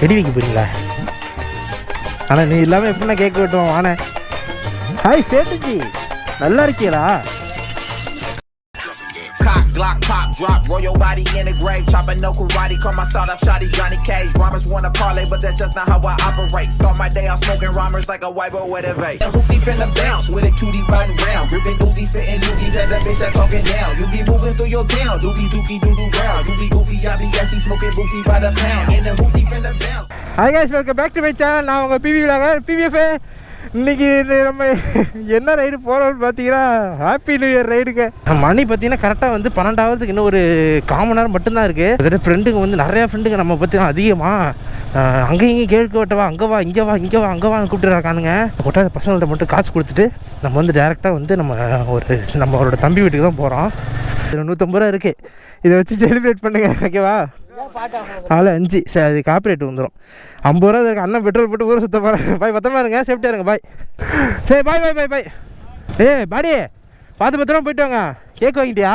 வெடி வைக்க போறீங்களா? ஆனால் நீ இல்லாமல் எப்படின்னா கேட்க வெட்டுவோம் வானே ஹாய் சேட்டுஜி நல்லா இருக்கீங்களா? pop drop. Royal body in the grave, chopping no karate. Call my sawed off shotty Johnny Cage. Rhymers wanna parlay, but that's just not how I operate. Start my day off smoking rhymers like a wiper boy with a vape. The hoopty finna bounce with a cutie riding round. Gripping doozies, spitting loogies at that bitch that talking down. You be moving through your town, doobie dookie doo doo round. You be goofy, I be assy, smoking goofy by the pound. And the hoopty finna bounce. Hi guys, welcome back to my channel. Now I'm PV vlogger, PVFA. இன்னைக்கு நம்ம என்ன ride போகிறோம்னு பார்த்தீங்கன்னா happy new year ரைடுங்க மணி பார்த்தீங்கன்னா கரெக்டாக வந்து பன்னெண்டாவதுக்கு இன்னும் ஒரு காமன் நேரம் மட்டும்தான் இருக்குது அதில் ஃப்ரெண்டுங்க வந்து நிறையா ஃப்ரெண்டுங்க நம்ம பார்த்தீங்கன்னா அதிகமாக அங்கேயும் இங்கேயும் கேட்க வட்டவா அங்கே வா இங்கே வா இங்கே வா அங்கே வான்னு கூப்பிட்டுருக்கானுங்க கொட்டாத பசங்கள்ட்ட மட்டும் காசு கொடுத்துட்டு நம்ம வந்து டேரெக்டாக வந்து நம்ம ஒரு நம்மளோட தம்பி வீட்டுக்கு தான் போகிறோம் இதில் நூற்றம்பது ரூபா இருக்குது இதை வச்சு செலிப்ரேட் பண்ணுங்க ஓகேவா நாலு அஞ்சு. சரி அது காப்பிரைட் வந்துடும் ஐம்பது ரூபா இருக்கு அண்ணன் பெட்ரோல் போட்டு ஊரை சுத்த போகிறேன் பாய் பத்திரமா இருங்க. சேஃப்டியாக இருங்க. பாய் சரி பாய் பாய் பாய் பாய் ஏய் பாடி பார்த்து பத்திரமா போயிட்டு வாங்க. கேக் வாங்கிட்டியா?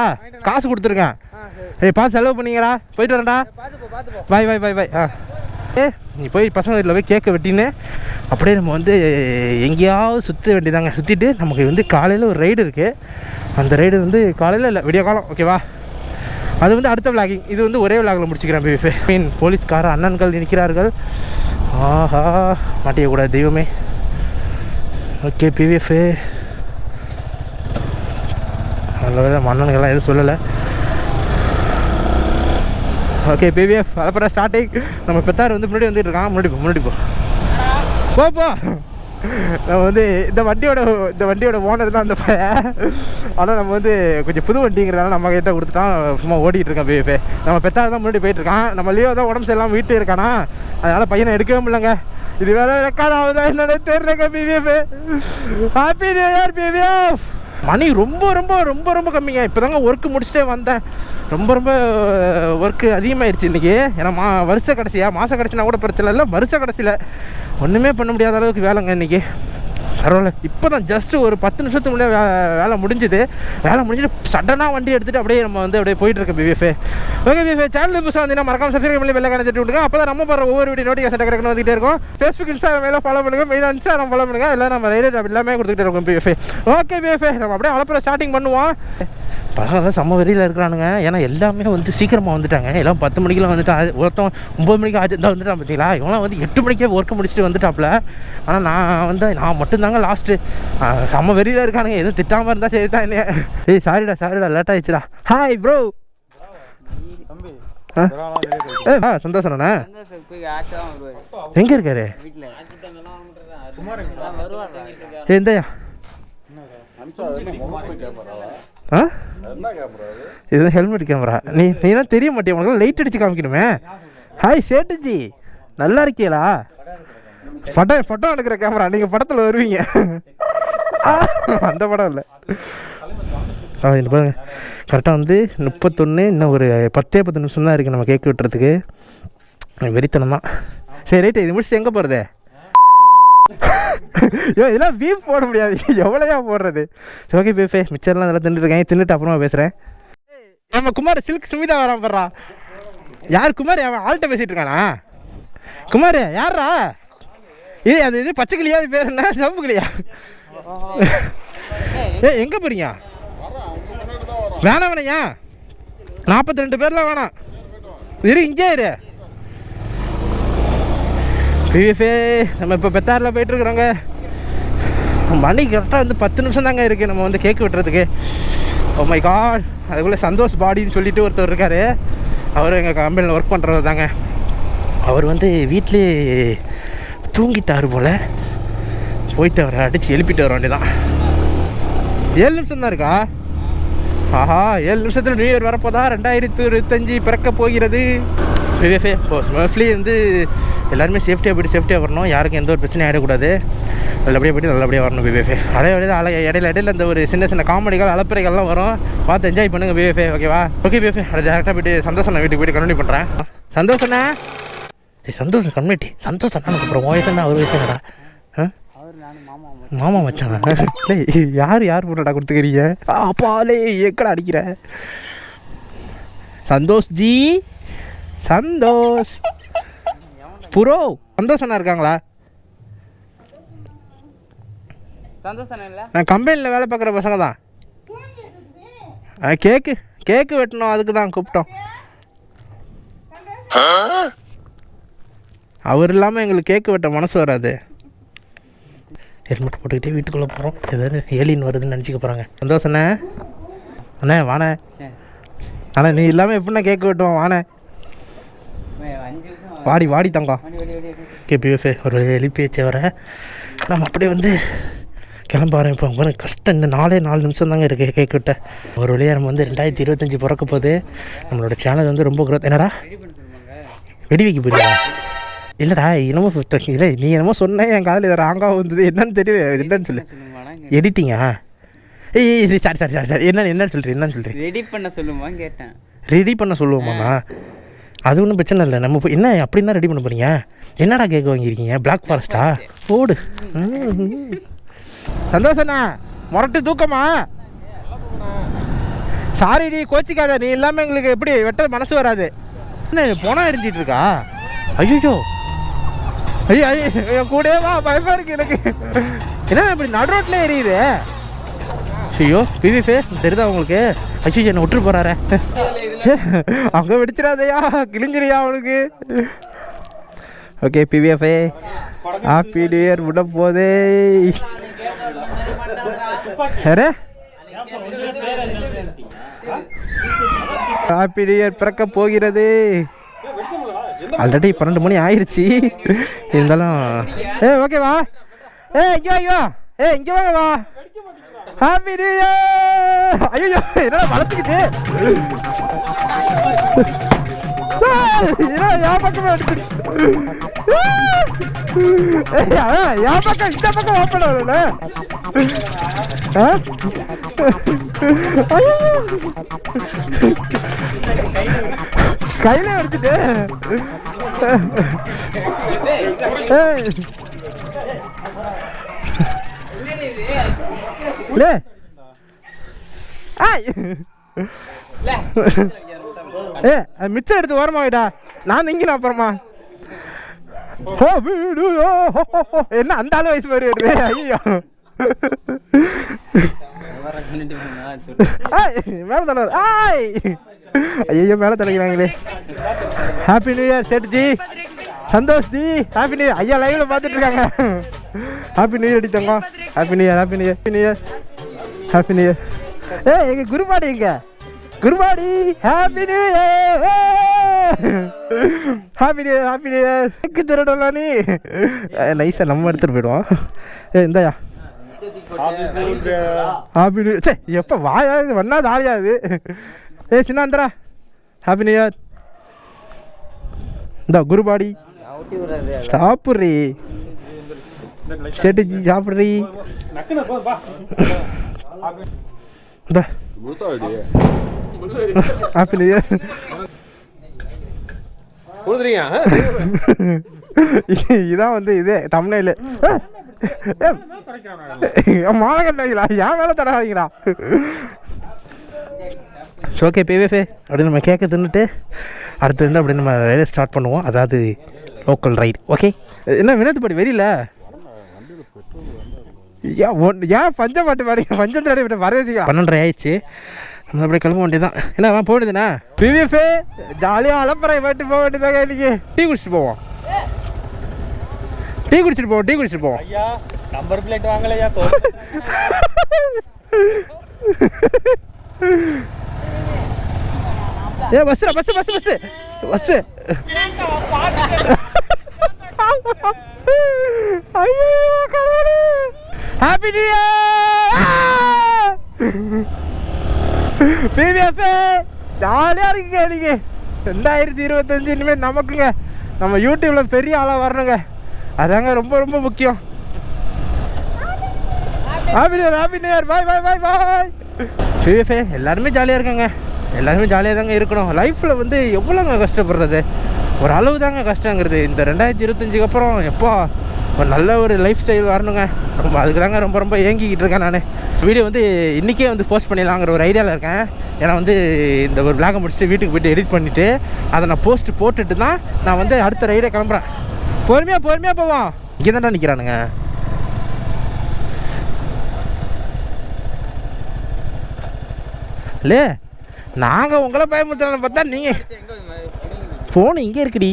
காசு கொடுத்துருங்க. ஏய் பார்த்து செலவு பண்ணீங்கடா. போயிட்டு வரேன்டா. பாய் பாய் பாய் பாய் ஆ. ஏ நீ போய் பசங்க வீட்டில் போய் கேக்கை வெட்டின்னு அப்படியே நம்ம வந்து எங்கேயாவது சுற்ற வேண்டியதாங்க. சுற்றிட்டு நமக்கு வந்து காலையில் ஒரு ரைடு இருக்குது அந்த ரைடு வந்து காலையில் இல்லை விடிய காலம் ஓகேவா அது வந்து அடுத்த விளாகிங் இது வந்து ஒரே விளாகில் முடிச்சுக்கிறேன் பிஎஃப் மீன் போலீஸ்கார அண்ணன்கள் நிற்கிறார்கள். ஆஹா மாட்டியக்கூடாது தெய்வமே. ஓகே பிவிஎஃப் நல்ல வேலை நம்ம எதுவும் சொல்லலை. ஓகே பிவிஎஃப் அப்புறம் ஸ்டார்டிங் நம்ம பெத்தார் வந்து முன்னாடி வந்துட்டு இருக்கான். முன்னாடி போ முன்னாடி போ. போப்பா நம்ம வந்து இந்த வண்டியோட இந்த வண்டியோட ஓனர் தான் அந்த பையன். ஆனால் நம்ம வந்து கொஞ்சம் புது வண்டிங்கிறதால நம்ம கிட்ட கொடுத்துட்டான். சும்மா ஓடிட்டு இருக்கான் பிஎஃப் நம்ம பெத்தார் தான் முன்னாடி போயிட்டு இருக்கான். நம்ம லீவோ தான் உடம்பு சரியில்லாமல் வீட்டு இருக்கானா? அதனால பையனை எடுக்கவே முடியலங்க. இது வேற ரெக்கார்ட் ஆகுதா என்னன்னு தெரியலங்க BVF happy new year BVF Mani ரொம்ப ரொம்ப ரொம்ப ரொம்ப கம்மிங்க. இப்போ தாங்க ஒர்க்கு முடிச்சுட்டே வந்தேன். ரொம்ப ரொம்ப ஒர்க்கு அதிகமாகிடுச்சு இன்றைக்கி ஏன்னா மா வருஷ கடைசியா மாத கடைசினா கூட பிரச்சனை இல்லை வருஷ கடைசியில் ஒன்றுமே பண்ண முடியாத அளவுக்கு வேலைங்க இன்றைக்கி பரவாயில்ல. இப்போ தான் ஜஸ்ட்டு ஒரு பத்து நிமிஷத்துக்கு முன்னாடி வே- வேலை முடிஞ்சுது. வேலை முடிஞ்சுட்டு சடனாக வண்டி எடுத்துகிட்டு அப்படியே நம்ம வந்து அப்படியே போயிட்டு இருக்கோம் பிஎஃப் ஓகே பிஎஃப் சேனல் புதுசாக வந்தீங்கன்னா மறக்காம சப்ஸ்கிரைப் பண்ணி வெளில கணக்கு விடுங்க அப்போ தான் நம்ம போகிற ஒவ்வொரு வீடியோ நோட்டிஃபிகேஷன் கரெக்டாக வந்துகிட்டே இருக்கும். ஃபேஸ்புக் இன்ஸ்டாகிராம் எல்லாம் ஃபாலோ பண்ணுங்கள் மெயினாக இன்ஸ்டாகிராம் ஃபாலோ பண்ணுங்கள் எல்லாம் நம்ம ரைடர் எல்லாமே கொடுத்துக்கிட்டே இருக்கோம் பிஎஃப் ஓகே பிஎஃப் நம்ம அப்படியே அளப்புற ஸ்டார்டிங் பண்ணுவோம். பரவாயில்ல செம்ம வெளியில் இருக்கிறானுங்க. ஏன்னா எல்லாமே வந்து சீக்கிரமாக வந்துட்டாங்க. எல்லாம் பத்து மணிக்கெல்லாம் வந்துட்டு அது ஒருத்தன் ஒம்பது மணிக்கு ஆச்சு தான் வந்துட்டான் பார்த்தீங்களா இவங்களாம் வந்து எட்டு மணிக்கே ஒர்க்கு முடிச்சுட்டு வந்துட்டாப்புல ஆனால் நான் வந்து நான் மட்டும்தாங்க லாஸ்ட்டு செம்ம வெறியில் இருக்கானுங்க. எதுவும் திட்டாமல் இருந்தால் சரி தான் என்ன ஏய் சாரிடா சாரிடா லேட் ஆயிடுச்சுடா. ஹாய் ப்ரோ ஏ ஆ சந்தோஷம்ண்ணா சந்தோஷம் எங்கே இருக்காரு? இந்தயா. ஆ? இது ஹெல்மெட் கேமரா நீ நீனா தெரிய மாட்டேன் உனக்கு லைட் அடிச்சு காமிக்கணுமே. ஹாய் சேட்டுஜி. நல்லா இருக்கீங்களா படம் படம் எடுக்கிற கேமரா நீங்கள் படத்தில் வருவீங்க. அந்த படம் இல்லை. ஆ இந்த பாருங்க. கரெக்டாக வந்து முப்பத்தொன்று இன்னும் ஒரு பத்தே பத்து நிமிஷம் தான் இருக்குது நம்ம கேக் விட்டுறதுக்கு. வெறித்தனமா. சரி ரைட்டு இது முடிச்சுட்டு எங்கே போகிறது ஐயோ இதெல்லாம் பீஃப் போட முடியாது. எவ்வளோயா போடுறது? சரி ஓகே பீஃபே மிச்சர்லாம் இதெல்லாம் தின்னுட்டு இருக்கேன். தின்னுட்டு அப்புறமா பேசுகிறேன் நம்ம குமார் சில்க் சுமிதா வரான் போடுறா யார் குமார்? அவன் ஆள்கிட்ட பேசிகிட்டு இருக்கானா? குமார் யாரா இது அது இது பச்சை கிளியா இது பேர் என்ன? சம்பு கிளியா? ஏ எங்கே போறீங்க? வேணாம் வேணையா நாற்பத்தி ரெண்டு பேர்லாம் வேணாம். இரு இங்கே இரு. பிவிஎஃபே நம்ம இப்போ பெத்தாரில் போயிட்டுருக்குறோங்க. மணி கரெக்டாக வந்து பத்து நிமிஷம் தாங்க இருக்குது நம்ம வந்து கேக் வெட்டுறதுக்கு. Oh ஓ மை காட் அதுக்குள்ளே சந்தோஷ் பாடின்னு சொல்லிட்டு ஒருத்தர் இருக்கார். அவர் எங்கள் கம்பெனியில் ஒர்க் பண்ணுறவர் தாங்க அவர் வந்து வீட்லேயே தூங்கிட்டார் போல். போயிட்டு அவரை அடித்து எழுப்பிட்டு வர வேண்டியதான் ஏழு நிமிஷம் தான் இருக்கா? ஆஹா ஏழு நிமிஷத்தில் நியூ இயர் வரப்போதா? ரெண்டாயிரத்தி இருபத்தஞ்சி பிறக்க போகிறது. மோஸ்ட்லி வந்து எல்லாருமே சேஃப்டியாக போய்ட்டு சேஃப்டியாக வரணும். யாருக்கும் எந்த ஒரு பிரச்சனையும் ஆகிடக்கூடாது நல்லபடியாக போய்ட்டு நல்லபடியாக வரணும் விவேஃபே அதே இடையில அலை இடையில இடையில இந்த ஒரு சின்ன சின்ன காமெடிகள் அலப்பறைகள்லாம் வரும். பார்த்து என்ஜாய் பண்ணுங்கள் விவேஃபே ஓகேவா ஓகே பிபிஎஃப் அதை டேரெக்டாக போயிட்டு சந்தோஷம் வீட்டுக்கு போய்ட்டு கண்டினியூ பண்ணுறேன் சந்தோஷண்ணா? சந்தோஷம் கம்யூனிட்டி. சந்தோஷம் நான் அப்புறம் வயசு அவர் வயசுங்கடா மாமா மாமா மச்சான்? டேய் யார் யார் போட்டடா கொடுத்துக்கிறீங்க? அப்பாலே எக்கடா அடிக்கிற? சந்தோஷ் ஜி? சந்தோஷ். புரோ சந்தோஷம்னா இருக்காங்களா? நான் கம்பெனியில் வேலை பார்க்குற பசங்க தான். ஆ, கேக்கு கேக்கு வெட்டணும் அதுக்கு தான் கூப்பிட்டோம். அவர் இல்லாமல் எங்களுக்கு கேக்கு வெட்ட மனசு வராது. ஹெல்மெட் போட்டுக்கிட்டே வீட்டுக்குள்ளே போகிறோம் ஏதாவது ஏலியன் வருதுன்னு நினச்சிக்க போகிறாங்க சந்தோஷண்ணே அண்ணே. வாண்ணே. அண்ணா நீ இல்லாமல் எப்படிண்ணா கேக்கு வெட்டுவோம்? நிமிஷம் வாடி வாடி தங்கம். கேபிஎஃப் ஒரு எழுப்பியச்சே வர. நம்ம அப்படியே வந்து கிளம்ப ஆரம்பிப்போம். உங்களுக்கு கஷ்டம். இந்த நாலே நாலு நிமிஷம் தாங்க இருக்குது கேட்கிட்ட ஒரு வழியாக நம்ம வந்து ரெண்டாயிரத்தி இருபத்தஞ்சி பிறக்க போகுது. நம்மளோட சேனல் வந்து ரொம்ப growth. என்னடா? வெடி வைக்க போறியா இல்லைடா என்னமோ இல்லை நீ என்னமோ சொன்ன என் காதில் இதை ராங்காக வந்தது. என்னன்னு தெரியும் என்னன்னு சொல்லு. எடிட்டிங்கா ஏய் சாரி சாரி சாரி சாரி. என்ன என்னன்னு சொல்கிறேன் என்னன்னு சொல்கிறேன் ரெடி பண்ண சொல்லுமான்னு கேட்டேன். ரெடி பண்ண சொல்லுவோமாண்ணா அது ஒன்றும் பிரச்சனை இல்லை. நம்ம போய் என்ன அப்படின்னா ரெடி பண்ண போறீங்க? என்னடா கேக் வாங்கியிருக்கீங்க? பிளாக் ஃபாரஸ்ட்டா ஓடு. சந்தோஷண்ணா முரட்டு தூக்கமா? சாரி நீ கோச்சிக்காத. நீ இல்லாமல் எங்களுக்கு எப்படி வெட்ட மனசு வராது. என்ன போனா எரிஞ்சிட்டு இருக்கா? ஐயோ ஐயா ஐயோ என் கூடவே வா பயமா இருக்கு எனக்கு. என்ன இப்படி நடு ரோட்ல எரியுது? ஐயோ பிவிஃபே தெரியுதா உங்களுக்கு? ஐயோ என்ன விட்டுட்டு போறாரே. அங்க வெடிச்சிடாதயா கிழிஞ்சிரியா அவனுக்கு? Okay BVFA happy new year விட போதே யாரு? ஹாப்பி நியூ இயர் பிறக்க போகிறது. ஆல்ரெடி பன்னெண்டு மணி ஆயிருச்சு. இருந்தாலும் ஏ ஓகேவா ஏ இங்கே ஐயோ ஏ இங்கே வாங்க வா. ஹாப்பி நியூ இயர் ஐயோ என்னடா வளர்த்துக்கிட்டு? என்னடா என் பக்கமே என் பக்கம் இந்த பக்கம் ஓப்பன் ஆகல கையில எடுத்துட்டு. ஆய். ஏ அது மிச்சம் எடுத்து ஓரமா வைடா. நான் திங்கினேன் அப்புறமா. என்ன அந்த ஆளு வயசு மாதிரி வருது? ஐயோ. ஆய் மேலே தலை ஆய். ஐயோ மேலே தலைக்கிறாங்களே happy new year சேட்டுஜி Santosh ji happy new year ஐயா லைவ்ல பார்த்துட்டு இருக்காங்க ஹாப்பி நியூ இயர் அடி தங்கம் happy new year happy new year happy new year happy new year ஏய் எங்க குருபாடி எங்க குருபாடி happy new year happy new year happy new year egg திருடலாம் நீ நைஸா நம்ம எடுத்துகிட்டு போயிடுவோம் ஏ இந்தாயா ஹாப்பி நியூ சே எப்போ வாயாது வண்ணா தாலியாது ஏ சின்னாந்திரா ஹாப்பி நியூ இயர் இந்த குருபாடி சாப்பிட்றி. சேட்டுஜி சாப்பிட்றி. இந்த. கொடுத்துறீங்க இதான் வந்து இது தமிழ்ல மாலை கட்டாங்களா ஏன் மேலே தடாதீங்களா ஓகே பிவிஎஃபே அப்படி நம்ம கேட்க தின்னுட்டு அடுத்து வந்து அப்படி நம்ம ரைடு ஸ்டார்ட் பண்ணுவோம். அதாவது லோக்கல் ரைடு ஓகே என்ன வினத்துப்படி வெளியில? ஏன் ஒன் ஏன் பஞ்சம் பாட்டு பாடி பஞ்சம் தடவை விட்டு வரவேதிக்கலாம் பன்னெண்டரை ஆயிடுச்சு. நம்ம அப்படியே கிளம்ப வேண்டியதான் என்ன வா போக வேண்டியதுண்ணா பிவிஎஃபே ஜாலியாக அலப்பறை பாட்டு போக வேண்டியதாங்க இன்னைக்கு? டீ குடிச்சிட்டு போவோம். டீ குடிச்சிட்டு போவோம் டீ குடிச்சிட்டு போவோம். ஐயா நம்பர் பிளேட் வாங்கலையா ஏ bus bus bus bus bus ஐயோ கடவுளே. ஹாப்பி நியூ இயர் ஜாலியாக இருக்குங்க நீங்க. ரெண்டாயிரத்தி இருபத்தஞ்சு இனிமேல் நமக்குங்க. நம்ம யூடியூப்ல பெரிய ஆளாக வரணுங்க. அதாங்க ரொம்ப ரொம்ப முக்கியம். Happy new year happy new year bye bye bye bye BBF எல்லாருமே ஜாலியாக இருக்காங்க. எல்லாருமே ஜாலியாக தாங்க இருக்கணும். லைஃப்பில் வந்து எவ்வளோங்க கஷ்டப்படுறது? ஒரு அளவு தாங்க கஷ்டங்கிறது. இந்த ரெண்டாயிரத்தி இருபத்தஞ்சுக்கு அப்புறம் எப்போ ஒரு நல்ல ஒரு லைஃப் ஸ்டைல் வரணுங்க. ரொம்ப அதுக்கு தாங்க ரொம்ப ரொம்ப ஏங்கிக்கிட்டு இருக்கேன் நான். வீடியோ வந்து இன்றைக்கே வந்து போஸ்ட் பண்ணிடலாங்கிற ஒரு ஐடியாவில் இருக்கேன். ஏன்னா வந்து இந்த ஒரு பிளாகை முடிச்சுட்டு வீட்டுக்கு போயிட்டு எடிட் பண்ணிவிட்டு அதை நான் போஸ்ட் போட்டுட்டு தான் நான் வந்து அடுத்த ரைடே கிளம்புறேன். பொறுமையாக பொறுமையாக போவோம். இங்கே தான்டா நிற்கிறானுங்க லே நாங்கள் உங்களை பயமுறுத்தலாம் பார்த்தா நீங்கள் ஃபோன் இங்கே இருக்குடி.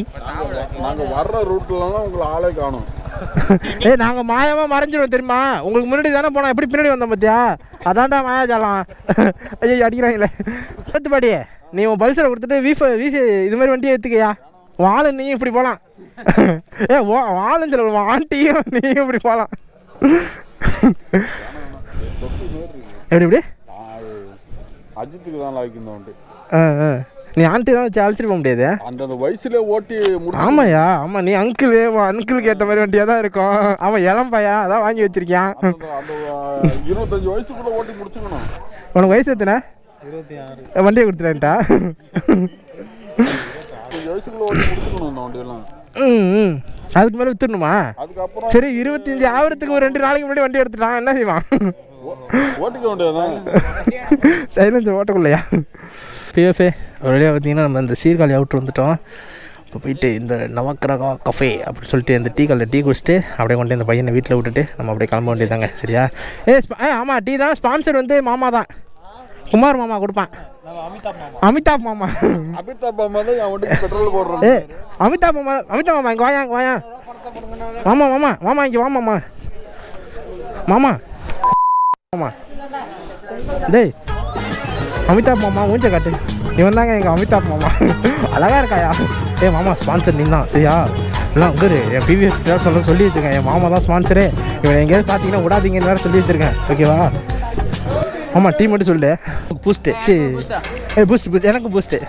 நாங்க வர்ற ரூட்லலாம் உங்களை ஆளே காணும். ஏய் நாங்கள் மாயமாக மறைஞ்சிருவோம் தெரியுமா? உங்களுக்கு முன்னாடி தானே போனோம். எப்படி பின்னாடி வந்தோம் பார்த்தியா அதான்டா மாயாஜாலம். ஐயோ அடிக்கிறாங்களே. பார்த்து பாடி. நீ உன் பல்சரை கொடுத்துட்டு வீஃப வீசி இது மாதிரி வண்டியை எடுத்துக்கையா? வாழை நீயும் இப்படி போகலாம் ஏ வாழுன்னு சொல்ல ஆண்டியும் நீயும் இப்படி போகலாம் எப்படி எப்படி? அஜித்துக்கு தான் லாய்க்கு இந்த வண்டி. ஆ ஆ. நீ ஆண்டி தான் வச்சு அழைச்சிட்டு போக முடியாது? அந்த அந்த வயசுல ஓட்டி ஆமாய்யா ஆமாம் நீ அங்கிள் அங்கிளுக்கு ஏற்ற மாதிரி வண்டியாக தான் இருக்கும். அவன் இளம் பையன் அதான் வாங்கி வச்சிருக்கான் இருபத்தஞ்சு வயசுக்குள்ள ஓட்டி முடிச்சுக்கணும். உனக்கு வயசு எத்தனை? இருபத்தி ஆறு. வண்டியை கொடுத்துட்டேன்ட்டா இருபத்தஞ்சு வயசுக்குள்ள ஓட்டி முடிச்சுக்கணும் இந்த வண்டியெல்லாம். ம் அதுக்கு மேலே வித்துடணுமா? சரி இருபத்தஞ்சி ஆவறதுக்கு ஒரு ரெண்டு நாளைக்கு முன்னாடி வண்டி எடுத்துட்டான் என்ன செய்வான்? ஓட்டிக்க வேண்டியதுதான்? சைலன்ஸ் ஓட்டக்குள்ளையா? பிஎஃப்ஏ ஒரு வழியாக பார்த்தீங்கன்னா நம்ம இந்த சீர்காழி அவுட்ரு வந்துட்டோம். இப்போ போயிட்டு இந்த நவக்கிரகா கஃபே அப்படின்னு சொல்லிட்டு இந்த டீ கல்ல டீ குடிச்சிட்டு அப்படியே கொண்டு இந்த பையனை வீட்டில் விட்டுட்டு நம்ம அப்படியே கிளம்ப வேண்டியதாங்க சரியா? ஏ ஏ ஆமாம் டீ தான். ஸ்பான்சர் வந்து மாமா தான். குமார் மாமா கொடுப்பான். அமிதாப் மாமா. அமிதாப் மாமா அமிதாப் பாமா தான் பெட்ரோல் போடுறோம் ஏ அமிதாப் மாமா அமிதாப் மாமா இங்கே வாயா இங்கே வாயா. மாமா மாமா மாமா இங்கே வா மாமா. மாமா மாமா டேய் அமிதாப் மாமா ஊஞ்ச காட்டு இவன் தாங்க எங்கள் அமிதாப் மாமா அழகா இருக்காயா ஏ மாமா ஸ்பான்சர் நீ தான் சரியா எல்லாம் உங்கரு என் பிவிஎஸ் சொல்ல சொல்லி வச்சுருக்கேன் என் மாமா தான் ஸ்பான்சரே இவன் எங்கேயாவது பார்த்தீங்கன்னா விடாதீங்கன்னு வேறு சொல்லி வச்சுருக்கேன் ஓகேவா ஆமாம் டீ மட்டும் சொல்லு பூஸ்ட்டு சரி ஏ பூஸ்ட் பூஸ்ட் எனக்கு பூஸ்ட்டு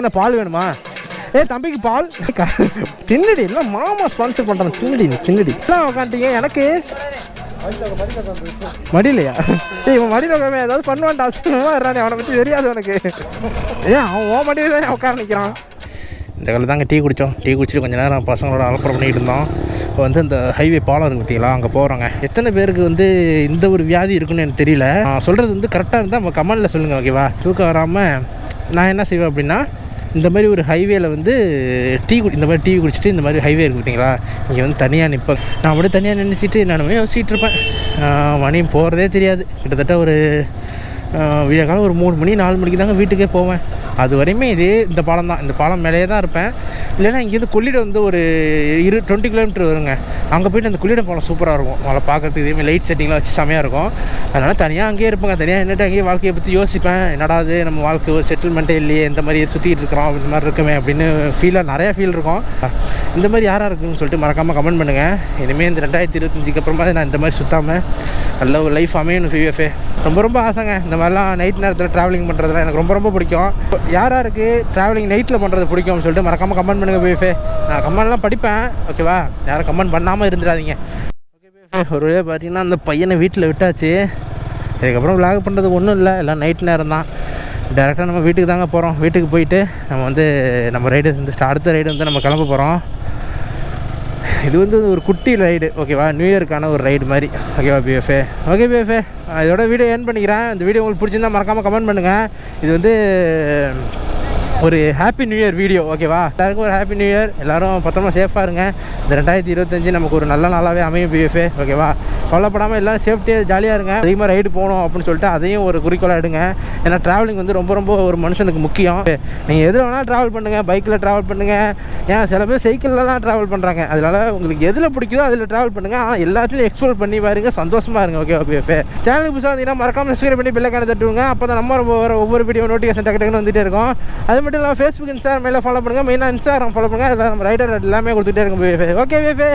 என்ன பால் வேணுமா ஏ தம்பிக்கு பால் தின்னடி இல்லை மாமா ஸ்பான்சர் பண்ணுறான் தின்னடி நீ தின்னடி எல்லாம் உட்காந்துட்டீங்க எனக்கு மடியிலையா? ஏய் இவன் மடியில் உட்காம ஏதாவது பண்ணுவான்டா. சும்மா இருறானே அவனை பற்றி தெரியாது உனக்கு. ஏன் அவன் ஓ மடியில் தான் உட்கார நிற்கிறான் இந்த காலையில் தாங்க டீ குடித்தோம் டீ குடிச்சிட்டு கொஞ்சம் நேரம் பசங்களோட அலப்பறம் பண்ணிட்டு இருந்தோம். இப்போ வந்து இந்த ஹைவே பாலம் இருக்குது பார்த்தீங்களா? அங்கே போகிறோங்க எத்தனை பேருக்கு வந்து இந்த ஒரு வியாதி இருக்குன்னு எனக்கு தெரியல. நான் சொல்கிறது வந்து கரெக்டாக இருந்தால் நம்ம கமெண்டில் சொல்லுங்கள் ஓகேவா தூக்கம் வராமல் நான் என்ன செய்வேன் அப்படின்னா இந்த மாதிரி ஒரு ஹைவேல வந்து டீ குடி இந்த மாதிரி டீ குடிச்சிட்டு இந்த மாதிரி ஹைவே இருக்குது பார்த்தீங்களா? இங்கே வந்து தனியாக நிற்பேன் நான் அப்படியே தனியாக நினச்சிட்டு நானுமே யோசிச்சுட்டு இருப்பேன். ஆஹ் மணி போகிறதே தெரியாது. கிட்டத்தட்ட ஒரு விடிய காலம் ஒரு மூணு மணி நாலு மணிக்கு தாங்க வீட்டுக்கே போவேன். அது வரையுமே இதே இந்த பாலம் தான். இந்த பாலம் மேலேயே தான் இருப்பேன். இல்லைன்னா இங்கேருந்து கொள்ளிடம் வந்து ஒரு இரு டுவெண்ட்டி கிலோமீட்டர் வருங்க. அங்கே போயிட்டு அந்த கொள்ளிடம் பாலம் சூப்பராக இருக்கும். மழை பார்க்கறதுக்கு இதேமாதிரி லைட் செட்டிங்லாம் வச்சு செமையாக இருக்கும். அதனால் தனியாக அங்கேயே இருப்பேங்க. தனியாக நின்றுட்டு அங்கேயே வாழ்க்கையை பற்றி யோசிப்பேன். என்னடா அது நம்ம வாழ்க்கை ஒரு செட்டில்மெண்ட்டே இல்லையே இந்த மாதிரி சுற்றிட்டு இருக்கிறோம் இந்த மாதிரி இருக்குமே அப்படின்னு ஃபீலாக நிறையா ஃபீல் இருக்கும். இந்த மாதிரி யாராக இருக்குன்னு சொல்லிட்டு மறக்காமல் கமெண்ட் பண்ணுங்கள் இனிமேல் இந்த ரெண்டாயிரத்தி இருபத்தஞ்சுக்கு அப்புறமா நான் இந்த மாதிரி சுற்றாமல் நல்ல ஒரு லைஃப் அமையணும் பிஎஃப்ஏ ரொம்ப ரொம்ப ஆசைங்க. இந்த மாதிரிலாம் நைட் நேரத்தில் ட்ராவலிங் பண்ணுறதுலாம் எனக்கு ரொம்ப ரொம்ப பிடிக்கும். யார் யாருக்கு ட்ராவலிங் நைட்டில் பண்ணுறது பிடிக்கும்னு சொல்லிட்டு மறக்காமல் கமெண்ட் பண்ணுங்கள் பிஎஃப்ஏ நான் கமெண்ட்லாம் படிப்பேன். ஓகேவா யாரும் கமெண்ட் பண்ணாமல் இருந்துடாதீங்க. ஓகே ஒரு வழியாக பார்த்தீங்கன்னா அந்த பையனை வீட்டில் விட்டாச்சு. இதுக்கப்புறம் விளாக் பண்ணுறது ஒன்றும் இல்லை. எல்லாம் நைட் நேரம் தான். டேரெக்டாக நம்ம வீட்டுக்கு தாங்க போகிறோம் வீட்டுக்கு போயிட்டு நம்ம வந்து நம்ம ரைடு வந்து அடுத்த ரைடு வந்து நம்ம கிளம்ப போகிறோம் இது வந்து ஒரு குட்டி ரைடு. ஓகேவா நியூ இயருக்கான ஒரு ரைடு மாதிரி. ஓகேவா பிஎஃப்ஏ ஓகே பிஎஃப்ஏ இதோட வீடியோ ஏன் பண்ணிக்கிறேன். இந்த வீடியோ உங்களுக்கு பிடிச்சிருந்தா மறக்காமல் கமெண்ட் பண்ணுங்கள் இது வந்து ஒரு ஹாப்பி நியூ இயர் வீடியோ ஓகேவா எல்லாருக்கும் ஒரு ஹாப்பி நியூ இயர் எல்லாரும் பத்திரமா சேஃபாக இருங்க. இந்த ரெண்டாயிரத்தி இருபத்தஞ்சு நமக்கு ஒரு நல்ல நாளாகவே அமையும் பிஎஃப்ஏ ஓகேவா கவலைப்படாமல் எல்லாம் சேஃப்டியாக ஜாலியாக இருங்க. அதிகமாக ரைடு போகணும் அப்படின்னு சொல்லிட்டு அதையும் ஒரு குறிக்கோளாக எடுங்க. ஏன்னா ட்ராவலிங் வந்து ரொம்ப ரொம்ப ஒரு மனுஷனுக்கு முக்கியம். நீங்கள் எதில் வேணால் ட்ராவல் பண்ணுங்கள் பைக்கில் ட்ராவல் பண்ணுங்கள் ஏன் சில பேர் சைக்கிளில் தான் ட்ராவல் பண்ணுறாங்க அதனால உங்களுக்கு எதில் பிடிக்குதோ அதில் ட்ராவல் பண்ணுங்கள் ஆனால் எல்லாத்துலையும் எக்ஸ்ப்ளோர் பண்ணி பாருங்க சந்தோஷமாக இருங்க ஓகே பிஎஃப்ஏ சேனலுக்கு புதுசாக இருந்தீங்கன்னா மறக்காமல் சப்ஸ்கிரைப் பண்ணி பெல்லைக்கான தட்டுவோங்க அப்போ தான் நம்ம ஒவ்வொரு வீடியோ நோட்டிஃபிகேஷன் டக்கு டக்குன்னு வந்துட்டே இருக்கும். அது மட்டும் இல்லாமல் ஃபேஸ்புக் இன்ஸ்டாகிராம் எல்லாம் ஃபாலோ பண்ணுங்கள் மெயினாக இன்ஸ்டாகிராம் ஃபாலோ பண்ணுங்கள் அதில் நம்ம ரைடர் எல்லாமே கொடுத்துட்டே இருக்கும் ஓகே வேஃபே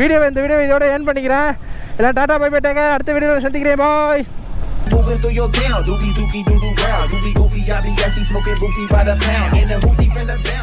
வீடியோ இந்த வீடியோ இதோட ஏன் பண்ணிக்கிறேன். எல்லாம் டாட்டா பை பை அடுத்த வீடியோவில் சந்திக்கிறேன். பாய் Moving through your town, doobie doobie doo doo round. Doobie goofy, I be smoking goofy by the pound. In the hoopty from the bounce.